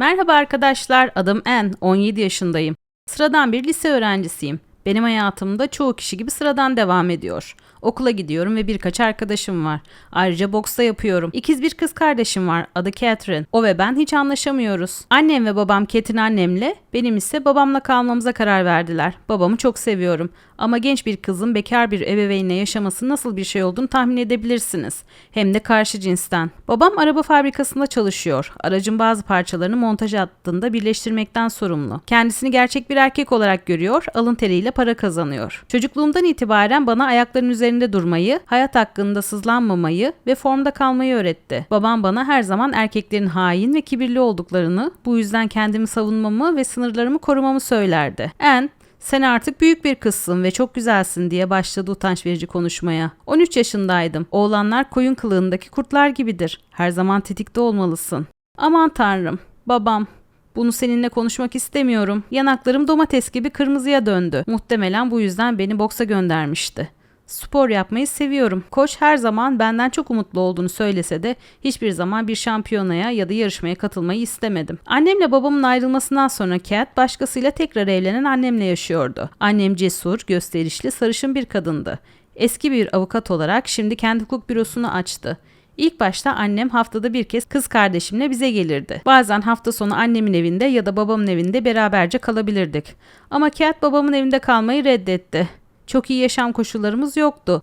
Merhaba arkadaşlar, adım Ann, 17 yaşındayım. Sıradan bir lise öğrencisiyim. Benim hayatımda çoğu kişi gibi sıradan devam ediyor. Okula gidiyorum ve birkaç arkadaşım var. Ayrıca boksta yapıyorum. İkiz bir kız kardeşim var. Adı Catherine. O ve ben hiç anlaşamıyoruz. Annem ve babam Cat'in annemle, benim ise babamla kalmamıza karar verdiler. Babamı çok seviyorum. Ama genç bir kızın bekar bir ebeveynle yaşaması nasıl bir şey olduğunu tahmin edebilirsiniz. Hem de karşı cinsten. Babam araba fabrikasında çalışıyor. Aracın bazı parçalarını montaj hattında birleştirmekten sorumlu. Kendisini gerçek bir erkek olarak görüyor, alın teriyle para kazanıyor. Çocukluğumdan itibaren bana ayaklarının üzerinde durmayı, hayat hakkında sızlanmamayı ve formda kalmayı öğretti. Babam bana her zaman erkeklerin hain ve kibirli olduklarını, bu yüzden kendimi savunmamı ve sınırlarımı korumamı söylerdi. En sen artık büyük bir kızsın ve çok güzelsin diye başladı utanç verici konuşmaya. 13 yaşındaydım. Oğlanlar koyun kılığındaki kurtlar gibidir. Her zaman tetikte olmalısın. Aman tanrım. Babam. Bunu seninle konuşmak istemiyorum. Yanaklarım domates gibi kırmızıya döndü. Muhtemelen bu yüzden beni boksa göndermişti. Spor yapmayı seviyorum. Koç her zaman benden çok umutlu olduğunu söylese de hiçbir zaman bir şampiyonaya ya da yarışmaya katılmayı istemedim. Annemle babamın ayrılmasından sonra Kat başkasıyla tekrar evlenen annemle yaşıyordu. Annem cesur, gösterişli, sarışın bir kadındı. Eski bir avukat olarak şimdi kendi hukuk bürosunu açtı. İlk başta annem haftada bir kez kız kardeşimle bize gelirdi. Bazen hafta sonu annemin evinde ya da babamın evinde beraberce kalabilirdik. Ama Kat babamın evinde kalmayı reddetti. Çok iyi yaşam koşullarımız yoktu.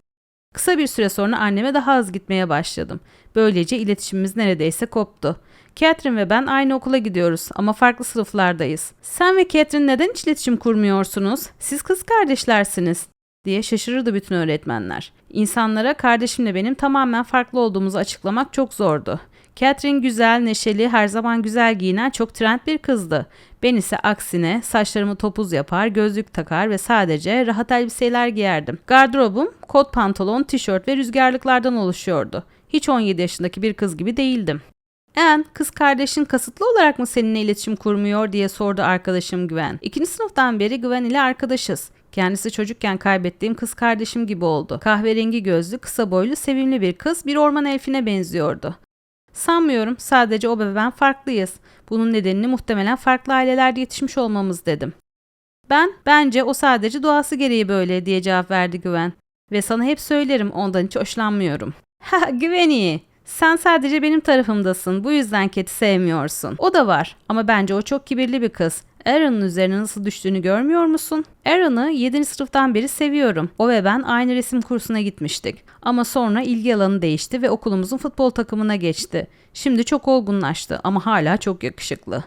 Kısa bir süre sonra anneme daha az gitmeye başladım. Böylece iletişimimiz neredeyse koptu. Catherine ve ben aynı okula gidiyoruz ama farklı sınıflardayız. Sen ve Catherine neden hiç iletişim kurmuyorsunuz? Siz kız kardeşlersiniz diye şaşırırdı bütün öğretmenler. İnsanlara kardeşimle benim tamamen farklı olduğumuzu açıklamak çok zordu. Catherine güzel, neşeli, her zaman güzel giyinen çok trend bir kızdı. Ben ise aksine saçlarımı topuz yapar, gözlük takar ve sadece rahat elbiseler giyerdim. Gardırobum kot pantolon, tişört ve rüzgarlıklardan oluşuyordu. Hiç 17 yaşındaki bir kız gibi değildim. En kız kardeşin kasıtlı olarak mı seninle iletişim kurmuyor diye sordu arkadaşım Güven. İkinci sınıftan beri Güven ile arkadaşız. Kendisi çocukken kaybettiğim kız kardeşim gibi oldu. Kahverengi gözlü, kısa boylu, sevimli bir kız bir orman elfine benziyordu. Sanmıyorum. Sadece o ve ben farklıyız. Bunun nedenini muhtemelen farklı ailelerde yetişmiş olmamız dedim. Ben, bence o sadece doğası gereği böyle diye cevap verdi Güven. Ve sana hep söylerim ondan hiç hoşlanmıyorum. Ha Güveni, sen sadece benim tarafımdasın. Bu yüzden Keti sevmiyorsun. O da var ama bence o çok kibirli bir kız. Aaron'ın üzerine nasıl düştüğünü görmüyor musun? Aaron'ı 7. sınıftan beri seviyorum. O ve ben aynı resim kursuna gitmiştik. Ama sonra ilgi alanı değişti ve okulumuzun futbol takımına geçti. Şimdi çok olgunlaştı ama hala çok yakışıklı.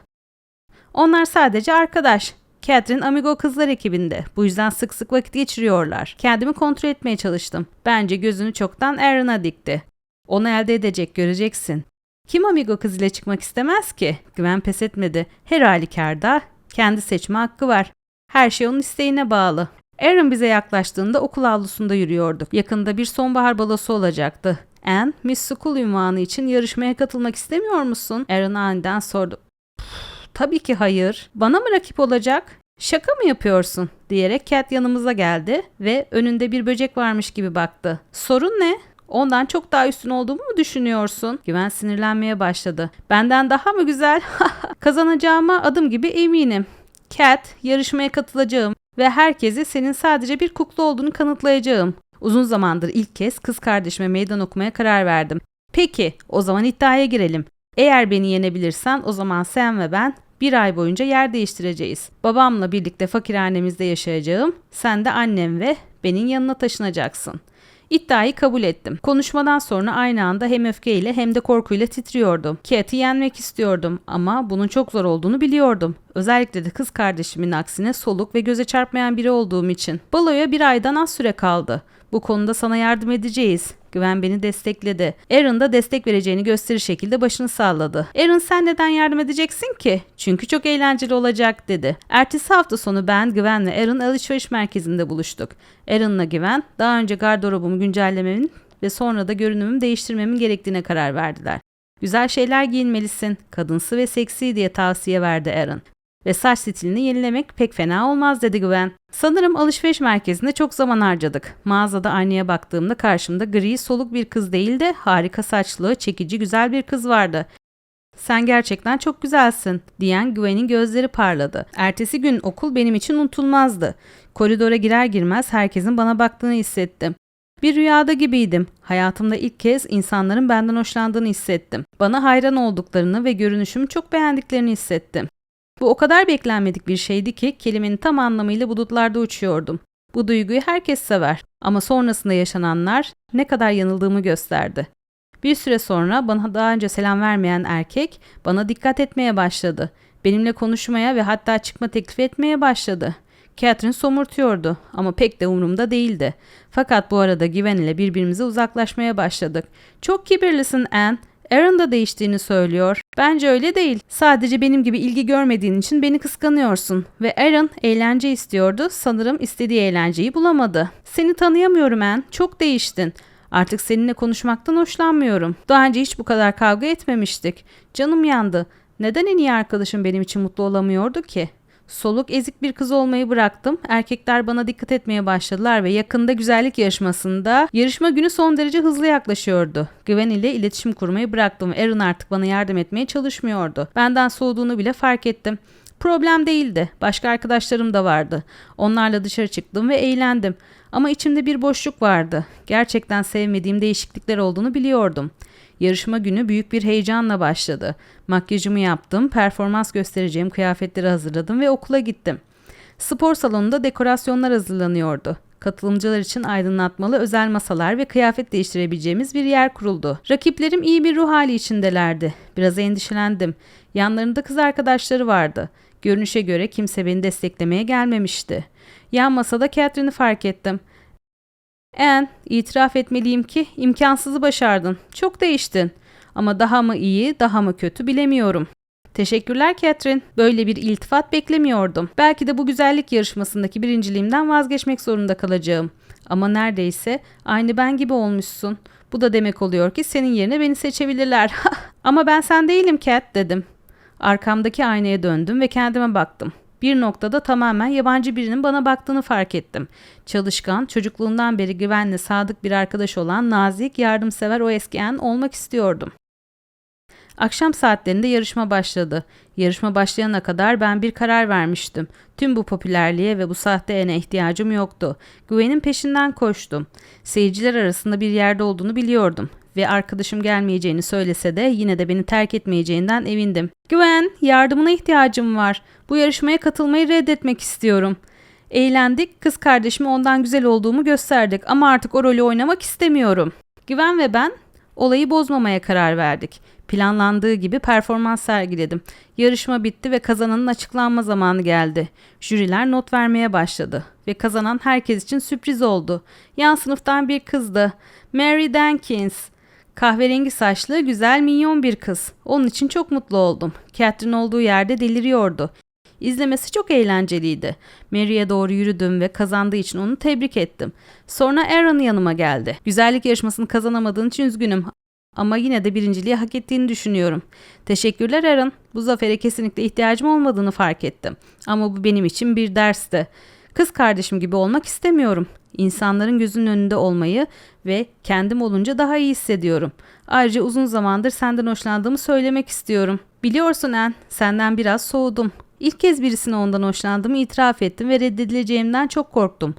Onlar sadece arkadaş. Catherine Amigo kızlar ekibinde. Bu yüzden sık sık vakit geçiriyorlar. Kendimi kontrol etmeye çalıştım. Bence gözünü çoktan Aaron'a dikti. Onu elde edecek göreceksin. Kim Amigo kız ile çıkmak istemez ki? Güven pes etmedi. Her halükarda kendi seçme hakkı var. Her şey onun isteğine bağlı. Aaron bize yaklaştığında okul avlusunda yürüyorduk. Yakında bir sonbahar balosu olacaktı. Anne, Miss School ünvanı için yarışmaya katılmak istemiyor musun? Aaron aniden sordu. Tabii ki hayır. Bana mı rakip olacak? Şaka mı yapıyorsun? diyerek Cat yanımıza geldi ve önünde bir böcek varmış gibi baktı. Sorun ne? Ondan çok daha üstün olduğumu mu düşünüyorsun? Güven sinirlenmeye başladı. Benden daha mı güzel? Kazanacağıma adım gibi eminim. Cat, yarışmaya katılacağım ve herkese senin sadece bir kukla olduğunu kanıtlayacağım. Uzun zamandır ilk kez kız kardeşime meydan okumaya karar verdim. Peki, o zaman iddiaya girelim. Eğer beni yenebilirsen o zaman sen ve ben bir ay boyunca yer değiştireceğiz. Babamla birlikte fakirhanemizde yaşayacağım. Sen de annem ve benim yanına taşınacaksın. İddiayı kabul ettim. Konuşmadan sonra aynı anda hem öfkeyle hem de korkuyla titriyordum. Kat'i yenmek istiyordum ama bunun çok zor olduğunu biliyordum. Özellikle de kız kardeşimin aksine soluk ve göze çarpmayan biri olduğum için. Baloya bir aydan az süre kaldı. Bu konuda sana yardım edeceğiz. Güven beni destekledi. Aaron da destek vereceğini gösterir şekilde başını salladı. Aaron sen neden yardım edeceksin ki? Çünkü çok eğlenceli olacak dedi. Ertesi hafta sonu ben, Güven ve Aaron alışveriş merkezinde buluştuk. Aaron'la Güven daha önce gardırobumu güncellememin ve sonra da görünümümü değiştirmemin gerektiğine karar verdiler. Güzel şeyler giyinmelisin, kadınsı ve seksi diye tavsiye verdi Aaron ve saç stilini yenilemek pek fena olmaz dedi Güven. Sanırım alışveriş merkezinde çok zaman harcadık. Mağazada aynaya baktığımda karşımda gri soluk bir kız değil de harika saçlı, çekici güzel bir kız vardı. sen gerçekten çok güzelsin diyen Gwen'in gözleri parladı. Ertesi gün okul benim için unutulmazdı. Koridora girer girmez herkesin bana baktığını hissettim. Bir rüyada gibiydim. Hayatımda ilk kez insanların benden hoşlandığını hissettim. Bana hayran olduklarını ve görünüşümü çok beğendiklerini hissettim. Bu o kadar beklenmedik bir şeydi ki kelimenin tam anlamıyla bulutlarda uçuyordum. Bu duyguyu herkes sever ama sonrasında yaşananlar ne kadar yanıldığımı gösterdi. Bir süre sonra bana daha önce selam vermeyen erkek bana dikkat etmeye başladı. Benimle konuşmaya ve hatta çıkma teklif etmeye başladı. Catherine somurtuyordu ama pek de umurumda değildi. Fakat bu arada Gwen ile birbirimize uzaklaşmaya başladık. Çok kibirlisin Anne. Aaron da değiştiğini söylüyor. Bence öyle değil. Sadece benim gibi ilgi görmediğin için beni kıskanıyorsun. Ve Aaron eğlence istiyordu. Sanırım istediği eğlenceyi bulamadı. Seni tanıyamıyorum Anne. Çok değiştin. Artık seninle konuşmaktan hoşlanmıyorum. Daha önce hiç bu kadar kavga etmemiştik. Canım yandı. Neden en iyi arkadaşım benim için mutlu olamıyordu ki? Soluk ezik bir kız olmayı bıraktım. Erkekler bana dikkat etmeye başladılar ve yakında güzellik yarışmasında yarışma günü son derece hızlı yaklaşıyordu. Gwen ile iletişim kurmayı bıraktım. Aaron artık bana yardım etmeye çalışmıyordu. Benden soğuduğunu bile fark ettim. Problem değildi. Başka arkadaşlarım da vardı. Onlarla dışarı çıktım ve eğlendim. Ama içimde bir boşluk vardı. Gerçekten sevmediğim değişiklikler olduğunu biliyordum. Yarışma günü büyük bir heyecanla başladı. Makyajımı yaptım, performans göstereceğim kıyafetleri hazırladım ve okula gittim. Spor salonunda dekorasyonlar hazırlanıyordu. Katılımcılar için aydınlatmalı özel masalar ve kıyafet değiştirebileceğimiz bir yer kuruldu. Rakiplerim iyi bir ruh hali içindelerdi. Biraz endişelendim. Yanlarında kız arkadaşları vardı. Görünüşe göre kimse beni desteklemeye gelmemişti. Yan masada Catherine'i fark ettim. En, itiraf etmeliyim ki imkansızı başardın. Çok değiştin. Ama daha mı iyi, daha mı kötü bilemiyorum. Teşekkürler Catherine. Böyle bir iltifat beklemiyordum. Belki de bu güzellik yarışmasındaki birinciliğimden vazgeçmek zorunda kalacağım. Ama neredeyse aynı ben gibi olmuşsun. Bu da demek oluyor ki senin yerine beni seçebilirler. Ama ben sen değilim Cat dedim. Arkamdaki aynaya döndüm ve kendime baktım. Bir noktada tamamen yabancı birinin bana baktığını fark ettim. Çalışkan, çocukluğundan beri güvenli, sadık bir arkadaş olan nazik, yardımsever o eski en olmak istiyordum. Akşam saatlerinde yarışma başladı. Yarışma başlayana kadar ben bir karar vermiştim. Tüm bu popülerliğe ve bu sahte ene ihtiyacım yoktu. Güven'in peşinden koştum. Seyirciler arasında bir yerde olduğunu biliyordum ve arkadaşım gelmeyeceğini söylese de yine de beni terk etmeyeceğinden evindim. Güven, yardımına ihtiyacım var. Bu yarışmaya katılmayı reddetmek istiyorum. Eğlendik, kız kardeşime ondan güzel olduğumu gösterdik ama artık o rolü oynamak istemiyorum. Güven ve ben olayı bozmamaya karar verdik. Planlandığı gibi performans sergiledim. Yarışma bitti ve kazananın açıklanma zamanı geldi. Jüriler not vermeye başladı ve kazanan herkes için sürpriz oldu. Yan sınıftan bir kızdı. Mary Dankins. Kahverengi saçlı, güzel, minyon bir kız. Onun için çok mutlu oldum. Catherine olduğu yerde deliriyordu. İzlemesi çok eğlenceliydi. Mary'e doğru yürüdüm ve kazandığı için onu tebrik ettim. Sonra Aaron yanıma geldi. Güzellik yarışmasını kazanamadığın için üzgünüm ama yine de birinciliği hak ettiğini düşünüyorum. Teşekkürler Aaron. Bu zafere kesinlikle ihtiyacım olmadığını fark ettim. Ama bu benim için bir dersti. Kız kardeşim gibi olmak istemiyorum. İnsanların gözünün önünde olmayı ve kendim olunca daha iyi hissediyorum. Ayrıca uzun zamandır senden hoşlandığımı söylemek istiyorum. Biliyorsun En, senden biraz soğudum. İlk kez birisine ondan hoşlandığımı itiraf ettim ve reddedileceğimden çok korktum.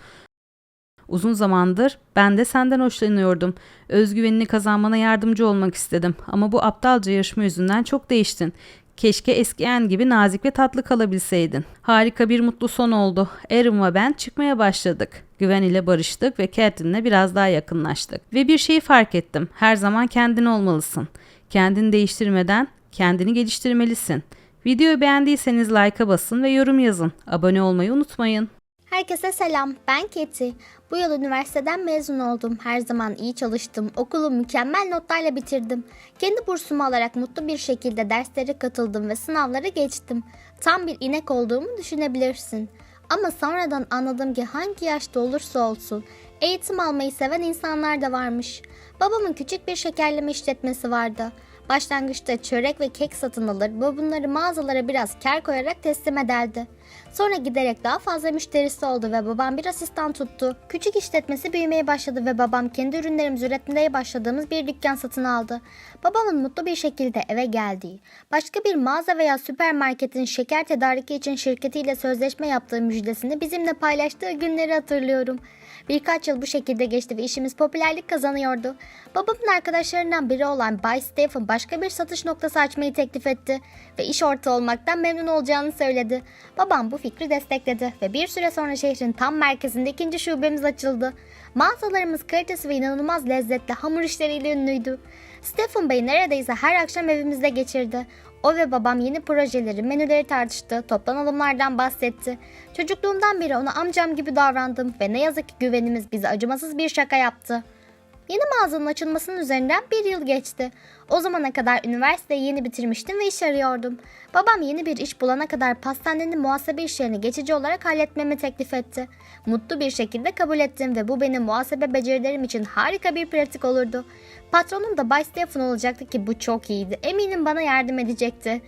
Uzun zamandır ben de senden hoşlanıyordum. Özgüvenini kazanmana yardımcı olmak istedim ama bu aptalca yarışma yüzünden çok değiştin. Keşke eski en gibi nazik ve tatlı kalabilseydin. Harika bir mutlu son oldu. Aaron ve ben çıkmaya başladık. Güven ile barıştık ve Catherine'le biraz daha yakınlaştık. Ve bir şeyi fark ettim. Her zaman kendin olmalısın. Kendini değiştirmeden kendini geliştirmelisin. Videoyu beğendiyseniz like'a basın ve yorum yazın. Abone olmayı unutmayın. Herkese selam, ben Keti. Bu yıl üniversiteden mezun oldum. Her zaman iyi çalıştım. Okulu mükemmel notlarla bitirdim. Kendi bursumu alarak mutlu bir şekilde derslere katıldım ve sınavlara geçtim. Tam bir inek olduğumu düşünebilirsin. Ama sonradan anladım ki hangi yaşta olursa olsun eğitim almayı seven insanlar da varmış. Babamın küçük bir şekerleme işletmesi vardı. Başlangıçta çörek ve kek satın alır ve bunları mağazalara biraz kar koyarak teslim ederdi. Sonra giderek daha fazla müşterisi oldu ve babam bir asistan tuttu. Küçük işletmesi büyümeye başladı ve babam kendi ürünlerimizi üretmeye başladığımız bir dükkan satın aldı. Babamın mutlu bir şekilde eve geldiği, başka bir mağaza veya süpermarketin şeker tedariki için şirketiyle sözleşme yaptığı müjdesini bizimle paylaştığı günleri hatırlıyorum. Birkaç yıl bu şekilde geçti ve işimiz popülerlik kazanıyordu. Babamın arkadaşlarından biri olan Bay Stephen başka bir satış noktası açmayı teklif etti ve iş ortağı olmaktan memnun olacağını söyledi. Babam bu fikri destekledi ve bir süre sonra şehrin tam merkezinde ikinci şubemiz açıldı. Mağazalarımız kalitesi ve inanılmaz lezzetli hamur işleriyle ünlüydü. Stephen Bey neredeyse her akşam evimizde geçirdi. O ve babam yeni projeleri, menüleri tartıştı, toptan alımlardan bahsetti. Çocukluğumdan beri ona amcam gibi davrandım ve ne yazık ki güvenimiz bize acımasız bir şaka yaptı. Yeni mağazanın açılmasının üzerinden bir yıl geçti. O zamana kadar üniversiteyi yeni bitirmiştim ve iş arıyordum. Babam yeni bir iş bulana kadar pastanenin muhasebe işlerini geçici olarak halletmemi teklif etti. Mutlu bir şekilde kabul ettim ve bu benim muhasebe becerilerim için harika bir pratik olurdu. Patronum da Bay Stephen olacaktı ki bu çok iyiydi. Eminim bana yardım edecekti.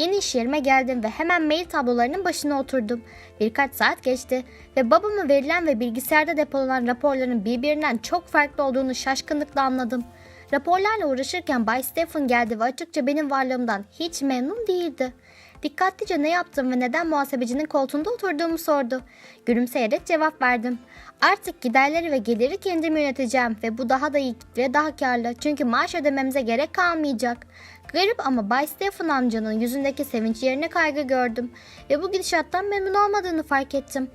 Yeni iş yerime geldim ve hemen mail tablolarının başına oturdum. Birkaç saat geçti ve babama verilen ve bilgisayarda depolanan raporların birbirinden çok farklı olduğunu şaşkınlıkla anladım. Raporlarla uğraşırken Bay Stephen geldi ve açıkça benim varlığımdan hiç memnun değildi. Dikkatlice ne yaptım ve neden muhasebecinin koltuğunda oturduğumu sordu. Gülümseyerek cevap verdim. Artık giderleri ve geliri kendim yöneteceğim ve bu daha da iyi ve daha karlı çünkü maaş ödememize gerek kalmayacak. Garip ama Bay Stephen amcanın yüzündeki sevinç yerine kaygı gördüm ve bu gidişattan memnun olmadığını fark ettim.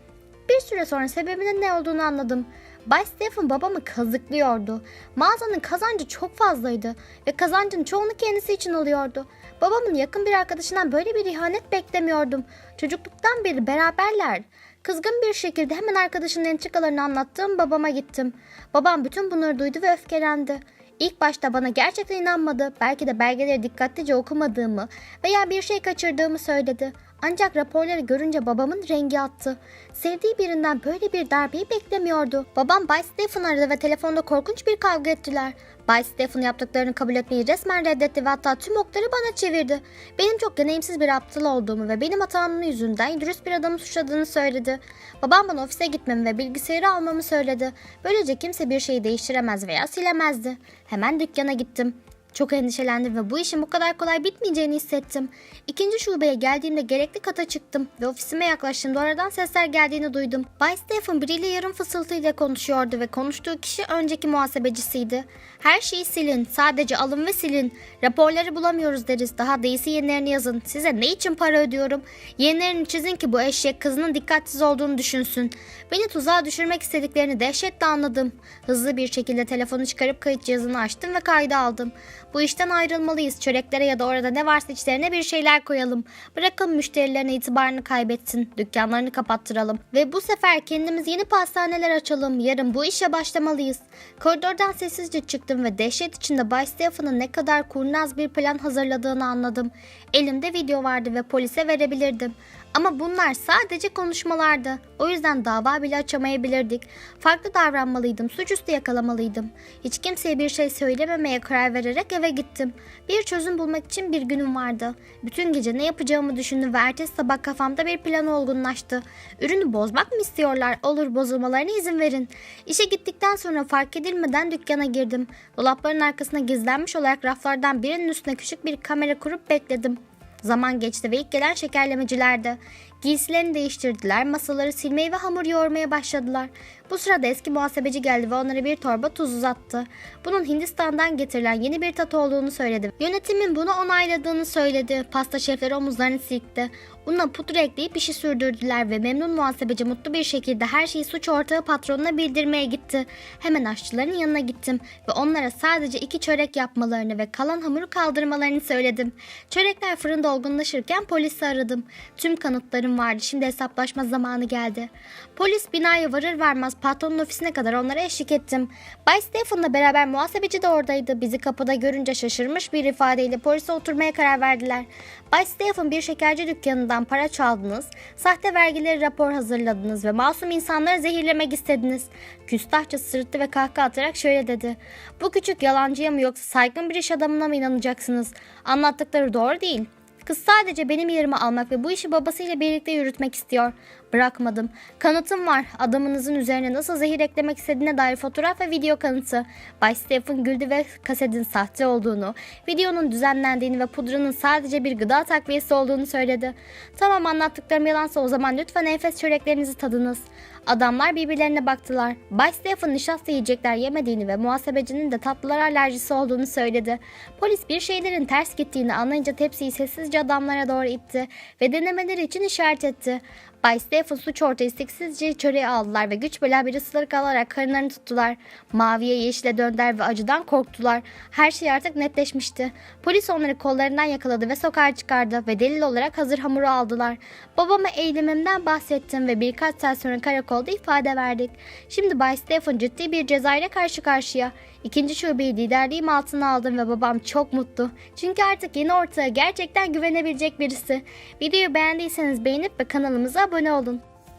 Bir süre sonra sebebinin ne olduğunu anladım. Bay Stephen babamı kazıklıyordu. Mağazanın kazancı çok fazlaydı ve kazancın çoğunu kendisi için alıyordu. Babamın yakın bir arkadaşından böyle bir ihanet beklemiyordum. Çocukluktan beri beraberler. Kızgın bir şekilde hemen arkadaşının entrikalarını anlattığım babama gittim. Babam bütün bunları duydu ve öfkelendi. İlk başta bana gerçekten inanmadı. Belki de belgeleri dikkatlice okumadığımı veya bir şey kaçırdığımı söyledi. Ancak raporları görünce babamın rengi attı. Sevdiği birinden böyle bir darbeyi beklemiyordu. Babam Bay Stephen aradı ve telefonda korkunç bir kavga ettiler. Bay Stephen yaptıklarını kabul etmeyi resmen reddetti ve hatta tüm okları bana çevirdi. Benim çok deneyimsiz bir aptal olduğumu ve benim hatamın yüzünden dürüst bir adamı suçladığını söyledi. Babam bana ofise gitmemi ve bilgisayarı almamı söyledi. Böylece kimse bir şeyi değiştiremez veya silemezdi. Hemen dükkana gittim. Çok endişelendim ve bu işin bu kadar kolay bitmeyeceğini hissettim. İkinci şubeye geldiğimde gerekli kata çıktım ve ofisime yaklaştığımda oradan sesler geldiğini duydum. Bay Stephen biriyle yarım fısıltıyla konuşuyordu ve konuştuğu kişi önceki muhasebecisiydi. Her şeyi silin, sadece alın ve silin. Raporları bulamıyoruz deriz. Daha da iyisi yenilerini yazın. Size ne için para ödüyorum? Yenilerini çizin ki bu eşek kızının dikkatsiz olduğunu düşünsün. Beni tuzağa düşürmek istediklerini dehşetle anladım. Hızlı bir şekilde telefonu çıkarıp kayıt cihazını açtım ve kayda aldım. Bu işten ayrılmalıyız. Çöreklere ya da orada ne varsa içlerine bir şeyler koyalım. Bırakın müşterilerine itibarını kaybetsin. Dükkanlarını kapattıralım. Ve bu sefer kendimiz yeni pastaneler açalım. Yarın bu işe başlamalıyız. Koridordan sessizce çıktım ve dehşet içinde Bay Stephen'ın ne kadar kurnaz bir plan hazırladığını anladım. Elimde video vardı ve polise verebilirdim. Ama bunlar sadece konuşmalardı. O yüzden dava bile açamayabilirdik. Farklı davranmalıydım, suçüstü yakalamalıydım. Hiç kimseye bir şey söylememeye karar vererek eve gittim. Bir çözüm bulmak için bir günüm vardı. Bütün gece ne yapacağımı düşündüm ve ertesi sabah kafamda bir plan olgunlaştı. Ürünü bozmak mı istiyorlar? Olur bozulmalarına izin verin. İşe gittikten sonra fark edilmeden dükkana girdim. Dolapların arkasına gizlenmiş olarak raflardan birinin üstüne küçük bir kamera kurup bekledim. Zaman geçti ve ilk gelen şekerlemecilerdi. Giysilerini değiştirdiler, masaları silmeyi ve hamur yoğurmaya başladılar. Bu sırada eski muhasebeci geldi ve onlara bir torba tuz uzattı. Bunun Hindistan'dan getirilen yeni bir tat olduğunu söyledi. Yönetimin bunu onayladığını söyledi. Pasta şefleri omuzlarını silkti. Una pudra ekleyip işi sürdürdüler ve memnun muhasebeci mutlu bir şekilde her şeyi suç ortağı patronuna bildirmeye gitti. Hemen aşçıların yanına gittim ve onlara sadece iki çörek yapmalarını ve kalan hamuru kaldırmalarını söyledim. Çörekler fırında olgunlaşırken polisi aradım. Tüm kanıtlarım vardı. Şimdi hesaplaşma zamanı geldi. Polis binaya varır varmaz patronun ofisine kadar onlara eşlik ettim. Bay Stephen'la beraber muhasebeci de oradaydı. Bizi kapıda görünce şaşırmış bir ifadeyle polise oturmaya karar verdiler. Bay Stephen bir şekerci dükkanından para çaldınız, sahte vergileri rapor hazırladınız ve masum insanları zehirlemek istediniz. Küstahça sırıttı ve kahkaha atarak şöyle dedi. Bu küçük yalancıya mı yoksa saygın bir iş adamına mı inanacaksınız? Anlattıkları doğru değil. Kız sadece benim yerimi almak ve bu işi babasıyla birlikte yürütmek istiyor. Bırakmadım. Kanıtım var. Adamınızın üzerine nasıl zehir eklemek istediğine dair fotoğraf ve video kanıtı. Bay Stephen güldü ve kasetin sahte olduğunu, videonun düzenlendiğini ve pudranın sadece bir gıda takviyesi olduğunu söyledi. Tamam anlattıklarım yalansa o zaman lütfen enfes çöreklerinizi tadınız. Adamlar birbirlerine baktılar. Bay Stephen nişasta yiyecekler yemediğini ve muhasebecinin de tatlılar alerjisi olduğunu söyledi. Polis bir şeylerin ters gittiğini anlayınca tepsiyi sessizce adamlara doğru itti ve denemeleri için işaret etti. Bay Stephen suç ortaya isteksizce çöreği aldılar ve güç bela bir ısırık alarak karınlarını tuttular. Maviye yeşile döndüler ve acıdan korktular. Her şey artık netleşmişti. Polis onları kollarından yakaladı ve sokağa çıkardı ve delil olarak hazır hamuru aldılar. Babama eylemimden bahsettim ve birkaç saat sonra karakolda ifade verdik. Şimdi Bay Stephen ciddi bir cezayla karşı karşıya. İkinci şubeyi liderliğim altına aldım ve babam çok mutlu. Çünkü artık yeni ortağa gerçekten güvenebilecek birisi. Videoyu beğendiyseniz beğenip ve kanalımıza abone olun.